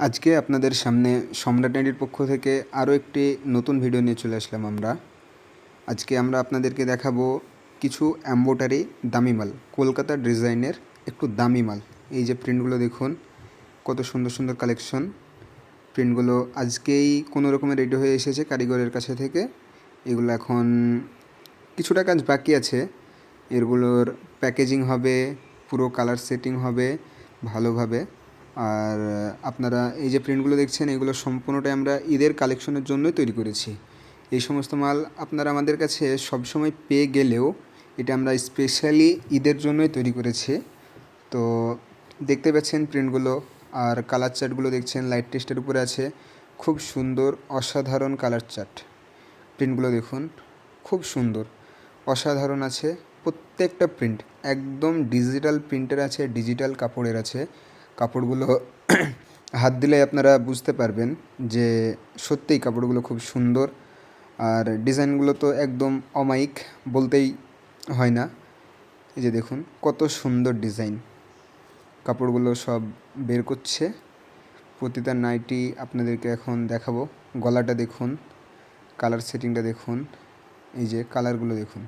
আজকে আপনাদের সামনে সম্রাট নাইটির পক্ষ থেকে আরও একটি নতুন ভিডিও নিয়ে চলে আসলাম আমরা। আজকে আমরা আপনাদেরকে দেখাবো কিছু অ্যাম্বোটারি দামি মাল, কলকাতার ডিজাইনের একটু দামি মাল। এই যে প্রিন্টগুলো দেখুন, কত সুন্দর সুন্দর কালেকশন প্রিন্টগুলো আজকেই কোনো রকমের রেডি হয়ে এসেছে কারিগরের কাছে থেকে। এগুলো এখন কিছুটা কাজ বাকি আছে। এগুলোর প্যাকেজিং হবে, পুরো কালার সেটিং হবে ভালোভাবে। আর আপনারা এই যে প্রিন্টগুলো দেখছেন, এগুলো সম্পূর্ণটাই আমরা ঈদের কালেকশনের জন্যই তৈরি করেছি। এই সমস্ত মাল আপনারা আমাদের কাছে সবসময় পেয়ে গেলেও এটা আমরা স্পেশালি ঈদের জন্যই তৈরি করেছি। তো দেখতে পাচ্ছেন প্রিন্টগুলো আর কালার চার্টগুলো দেখছেন লাইট টেস্টের উপরে আছে। খুব সুন্দর, অসাধারণ কালার চার্ট প্রিন্টগুলো দেখুন, খুব সুন্দর। অসাধারণ আছে, প্রত্যেকটা প্রিন্ট একদম ডিজিটাল প্রিন্টের আছে ডিজিটাল কাপড়ের আছে। কাপড়গুলো হাত দিলে আপনারা বুঝতে পারবেন যে সত্যিই কাপড়গুলো খুব সুন্দর। আর ডিজাইনগুলো তো একদম অমায়িক বলতেই হয় না। এই যে দেখুন, কত সুন্দর ডিজাইন। কাপড়গুলো সব বের করছে। প্রতিটা নাইটি আপনাদেরকে এখন দেখাবো। গলাটা দেখুন, কালার সেটিংটা দেখুন, এই যে কালারগুলো দেখুন।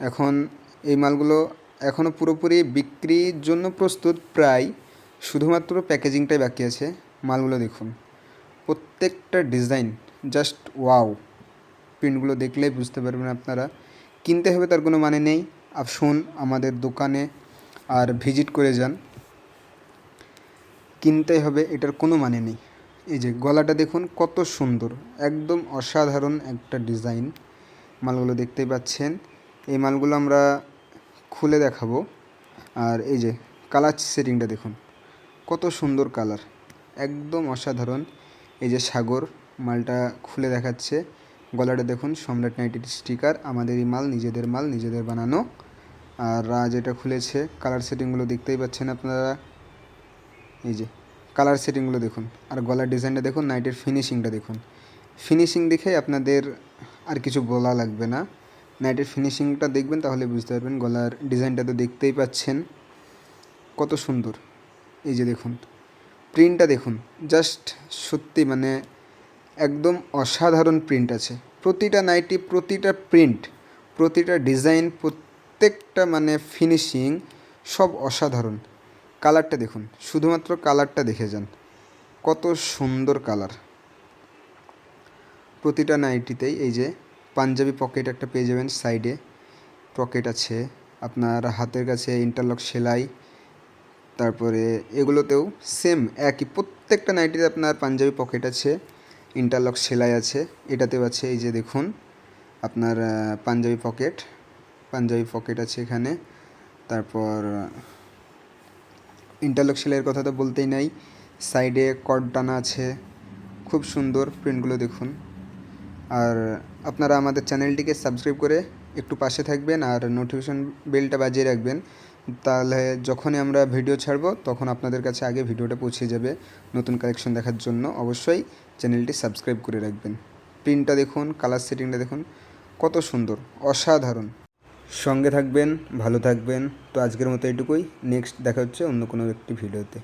এখন এই মালগুলো এখনও পুরোপুরি বিক্রির জন্য প্রস্তুত প্রায় শুধুমাত্র প্যাকেজিংটাই বাকি আছে। মালগুলো দেখুন। প্রত্যেকটা ডিজাইন জাস্ট ওয়াও। প্রিন্টগুলো দেখলেই বুঝতে পারবেন আপনারা। কিনতে হবে তার কোনো মানে নেই। আর আসুন আমাদের দোকানে আর ভিজিট করে যান। কিনতে হবে এটার কোনো মানে নেই। এই যে গলাটা দেখুন, কত সুন্দর। একদম অসাধারণ একটা ডিজাইন। মালগুলো দেখতেই পাচ্ছেন। এই মালগুলো আমরা খুলে দেখাবো। আর এই যে কালার সেটিংটা দেখুন, কত সুন্দর কালার। একদম অসাধারণ। এই যে সাগর মালটা খুলে দেখাচ্ছে। গলাটা দেখুন, সম্রাট নাইটের স্টিকার আমাদের এই মাল, নিজেদের মাল, নিজেদের বানানো। আর রাজ এটা খুলেছে, কালার সেটিংগুলো দেখতেই পাচ্ছেন আপনারা। এই যে কালার সেটিংগুলো দেখুন, আর গলার ডিজাইনটা দেখুন, নাইটের ফিনিশিংটা দেখুন। ফিনিশিং দেখে আপনাদের আর কিছু বলা লাগবে না। নাইটের ফিনিশিংটা দেখবেন, তাহলে বুঝতে পারবেন গলার ডিজাইনটা তো দেখতেই পাচ্ছেন। কত সুন্দর। এই যে দেখুন প্রিন্টটা দেখুন জাস্ট সত্যি মানে একদম অসাধারণ প্রিন্ট আছে। প্রতিটা নাইটি, প্রতিটা প্রিন্ট প্রতিটা ডিজাইন প্রত্যেকটা মানে ফিনিশিং সব অসাধারণ। কালারটা দেখুন, শুধুমাত্র কালারটা দেখে যান। কত সুন্দর কালার প্রতিটা নাইটিতেই এই যে পাঞ্জাবি পকেট একটা পেয়ে যাবেন সাইডে পকেট আছে আপনার হাতের কাছে ইন্টারলক সেলাই, তারপরে এগুলোতেও সেম একই, প্রত্যেকটা নাইটিতে আপনার পাঞ্জাবি পকেট আছে ইন্টারলক সেলাই আছে, এটাতেও আছে, এই যে দেখুন আপনার পাঞ্জাবি পকেট পাঞ্জাবি পকেট আছে এখানে। তারপর ইন্টারলক সেলাইয়ের কথা তো বলতেই নাই সাইডে কর্ড টানা আছে, খুব সুন্দর প্রিন্টগুলো দেখুন। আর আপনারা আমাদের চ্যানেলটিকে সাবস্ক্রাইব করে একটু পাশে থাকবেন আর নোটিফিকেশন বেলটা বাজিয়ে রাখবেন। তাহলে যখনই আমরা ভিডিও ছাড়বো, তখন আপনাদের কাছে আগে ভিডিওটা পৌঁছে যাবে নতুন কালেকশন দেখার জন্য। অবশ্যই চ্যানেলটি সাবস্ক্রাইব করে রাখবেন। প্রিন্টটা দেখুন কালার সেটিংটা দেখুন, কত সুন্দর, অসাধারণ। সঙ্গে থাকবেন, ভালো থাকবেন। তো আজকের মতো এটুকুই। নেক্সট দেখা হচ্ছে অন্য কোনো একটি ভিডিওতে